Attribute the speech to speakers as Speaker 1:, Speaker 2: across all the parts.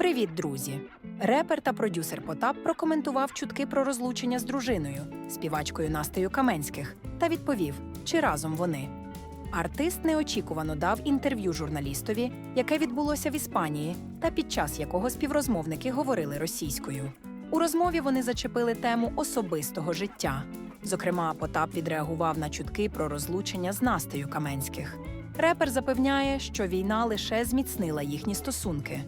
Speaker 1: Привіт, друзі! Репер та продюсер Потап прокоментував чутки про розлучення з дружиною, співачкою Настею Каменських, та відповів, чи разом вони. Артист неочікувано дав інтерв'ю журналістові, яке відбулося в Іспанії, та під час якого співрозмовники говорили російською. У розмові вони зачепили тему особистого життя. Зокрема, Потап відреагував на чутки про розлучення з Настею Каменських. Репер запевняє, що війна лише зміцнила їхні стосунки.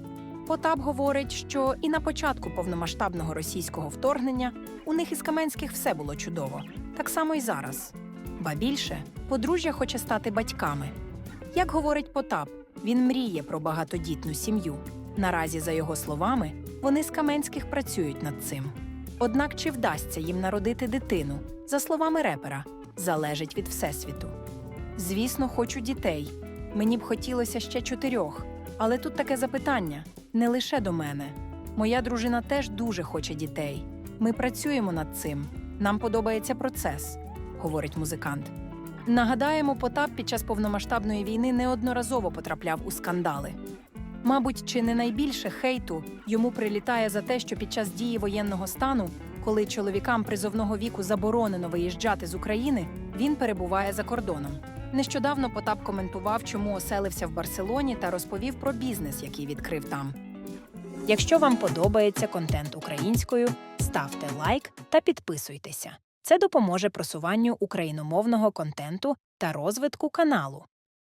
Speaker 1: Потап говорить, що і на початку повномасштабного російського вторгнення у них із Каменських все було чудово, так само і зараз. Ба більше, подружжя хоче стати батьками. Як говорить Потап, він мріє про багатодітну сім'ю. Наразі, за його словами, вони з Каменських працюють над цим. Однак чи вдасться їм народити дитину, за словами репера, залежить від всесвіту. Звісно, хочу дітей. Мені б хотілося ще чотирьох. Але тут таке запитання не лише до мене. Моя дружина теж дуже хоче дітей. Ми працюємо над цим. Нам подобається процес, говорить музикант. Нагадаємо, Потап під час повномасштабної війни неодноразово потрапляв у скандали. Мабуть, чи не найбільше хейту йому прилітає за те, що під час дії воєнного стану, коли чоловікам призовного віку заборонено виїжджати з України, він перебуває за кордоном. Нещодавно Потап коментував, чому оселився в Барселоні та розповів про бізнес, який відкрив там. Якщо вам подобається контент українською, ставте лайк та підписуйтеся. Це допоможе просуванню україномовного контенту та розвитку каналу.